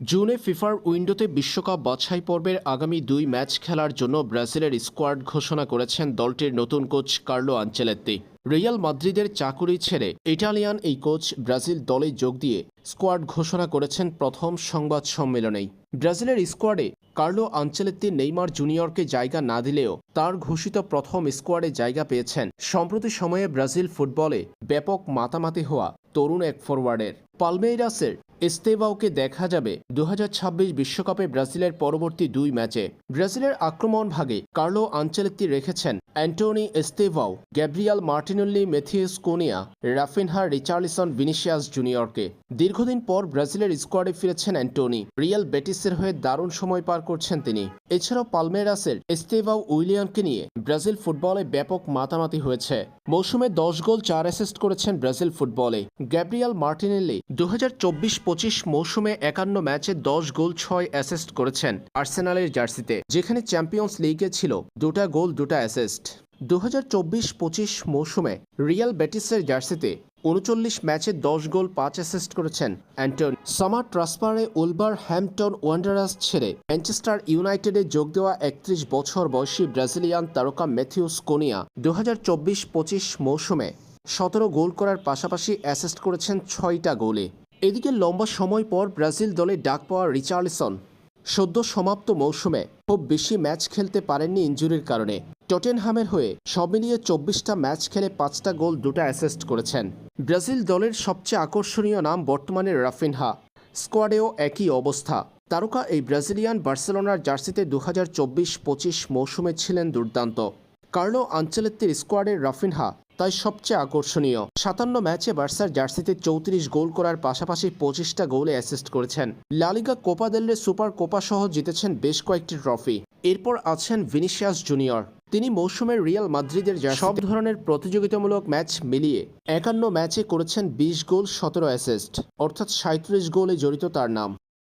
জুনে ফিফার উইন্ডোতে বিশ্বকাপ বাছাই পর্বের আগামী দুই ম্যাচ খেলার জন্য ব্রাজিলের স্কোয়াড ঘোষণা করেছেন দলটির নতুন কোচ কার্লো আঞ্চেলেত্তি রিয়াল মাদ্রিদের চাকুরি ছেড়ে ইটালিয়ান এই কোচ ব্রাজিল দলে যোগ দিয়ে স্কোয়াড ঘোষণা করেছেন প্রথম সংবাদ সম্মেলনেই। ব্রাজিলের স্কোয়াডে কার্লো আঞ্চেলেত্তি নেইমার জুনিয়রকে জায়গা না দিলেও তার ঘোষিত প্রথম স্কোয়াডে জায়গা পেয়েছেন। সম্প্রতি সময়ে ব্রাজিল ফুটবলে ব্যাপক মাতামাতি হওয়া তরুণ এক ফরওয়ার্ডের পালমেইরাসের এস্তেভাওকে দেখা যাবে দু বিশ্বকাপে ব্রাজিলের পরবর্তী দুই ম্যাচে। ব্রাজিলের আক্রমণ ভাগে কার্লো আঞ্চেলেত্তি রেখেছেন Antony Estevao Gabriel Martinelli, Matheus Cunha, Raphinha Richarlison Vinicius জুনিয়রকে। দীর্ঘদিন পর ব্রাজিলের স্কোয়াডে ফিরেছেন অ্যান্টনি। রিয়াল বেটিসের হয়ে দারুণ সময় পার করছেন তিনি। এছাড়াও পালমেরাসের এস্তেভাও উইলিয়ানকে নিয়ে ব্রাজিল ফুটবলে ব্যাপক মাতামাতি হয়েছে। মৌসুমে দশ গোল, চার অ্যাসিস্ট করেছেন ব্রাজিল ফুটবলে। গ্যাব্রিয়াল মার্টিনেল্লি দু হাজার চব্বিশ পঁচিশ মৌসুমে একান্ন ম্যাচে দশ গোল, ছয় অ্যাসিস্ট করেছেন আর্সেনালের জার্সিতে, যেখানে চ্যাম্পিয়ন্স লিগে ছিল দুটা গোল, দুটা অ্যাসিস্ট। দু হাজার চব্বিশ পঁচিশ মৌসুমে রিয়াল বেটিসের জার্সিতে উনচল্লিশ ম্যাচে দশ গোল, পাঁচ অ্যাসিস্ট করেছেন অ্যান্টন সামার ট্রান্সফারে উলবার হ্যাম্পটন ওয়ান্ডারাস ছেড়ে ম্যানচেস্টার ইউনাইটেডে যোগ দেওয়া একত্রিশ বছর বয়সী ব্রাজিলিয়ান তারকা ম্যাথিউস কোনিয়া দু হাজার চব্বিশ পঁচিশ মৌসুমে সতেরো গোল করার পাশাপাশি অ্যাসিস্ট করেছেন ছয়টা গোলে। এদিকে লম্বা সময় পর ব্রাজিল দলে ডাক পাওয়া রিচার্লিসন। সদ্য সমাপ্ত মৌসুমে খুব বেশি ম্যাচ খেলতে পারেননি ইঞ্জুরির কারণে। টটেনহামের হয়ে সব মিলিয়ে চব্বিশটা ম্যাচ খেলে পাঁচটা গোল, দুটা অ্যাসেস্ট করেছেন। ব্রাজিল দলের সবচেয়ে আকর্ষণীয় নাম বর্তমানে রাফিনহা। স্কোয়াডেও একই অবস্থা। তারকা এই ব্রাজিলিয়ান বার্সেলোনার জার্সিতে দু হাজার চব্বিশ পঁচিশ মৌসুমে ছিলেন দুর্দান্ত। কার্লো আঞ্চলেত্তির স্কোয়াডের রাফিনহা তাই সবচেয়ে আকর্ষণীয়। সাতান্ন ম্যাচে বার্সার জার্সিতে চৌত্রিশ গোল করার পাশাপাশি পঁচিশটা গোলে অ্যাসিস্ট করেছেন। La Liga Copa del Rey Super Copa সহ জিতেছেন বেশ কয়েকটি ট্রফি। এরপর আছেন ভিনিসিয়াস জুনিয়র। তিনি মৌসুমের রিয়াল মাদ্রিদের যা সব ধরনের প্রতিযোগিতামূলক ম্যাচ মিলিয়ে একান্ন ম্যাচে করেছেন বিশ গোল সতেরো অ্যাসিস্ট। অর্থাৎ সাঁত্রিশ গোলে জড়িত তার নাম।